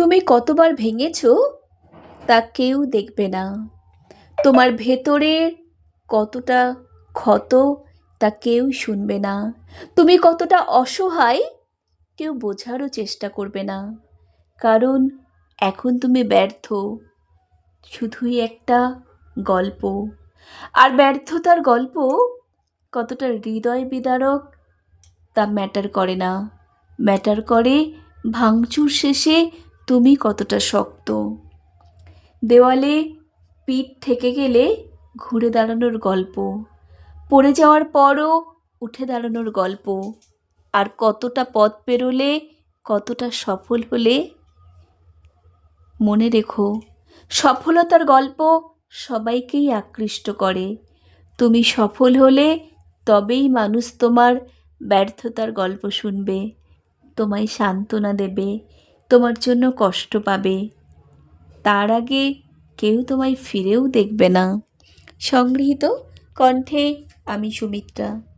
তুমি কতবার ভেঙেছ তা কেউ দেখবে না। তোমার ভেতরের কতটা ক্ষত তা কেউ শুনবে না। তুমি কতটা অসহায় কেউ বোঝারও চেষ্টা করবে না। কারণ এখন তুমি ব্যর্থ। শুধুই একটা গল্প। আর ব্যর্থতার গল্প কতটা হৃদয় বিদারক তা ম্যাটার করে না। ম্যাটার করে ভাঙচুর শেষে তুমি কতটা শক্ত। দেওয়ালে পিঠ থেকে গেলে ঘুরে দাঁড়ানোর গল্প। পড়ে যাওয়ার পরও উঠে দাঁড়ানোর গল্প। আর কতটা পথ পেরোলে, কতটা সফল হলে মনে রেখো, সফলতার গল্প সবাইকেই আকৃষ্ট করে। তুমি সফল হলে তবেই মানুষ তোমার ব্যর্থতার গল্প শুনবে, তোমায় সান্ত্বনা দেবে। তোমার জন্য কষ্ট পাবে। তার আগে কেউ তোমায় ফিরেও দেখবে না। সংগৃহীত কণ্ঠে আমি সুমিত্রা।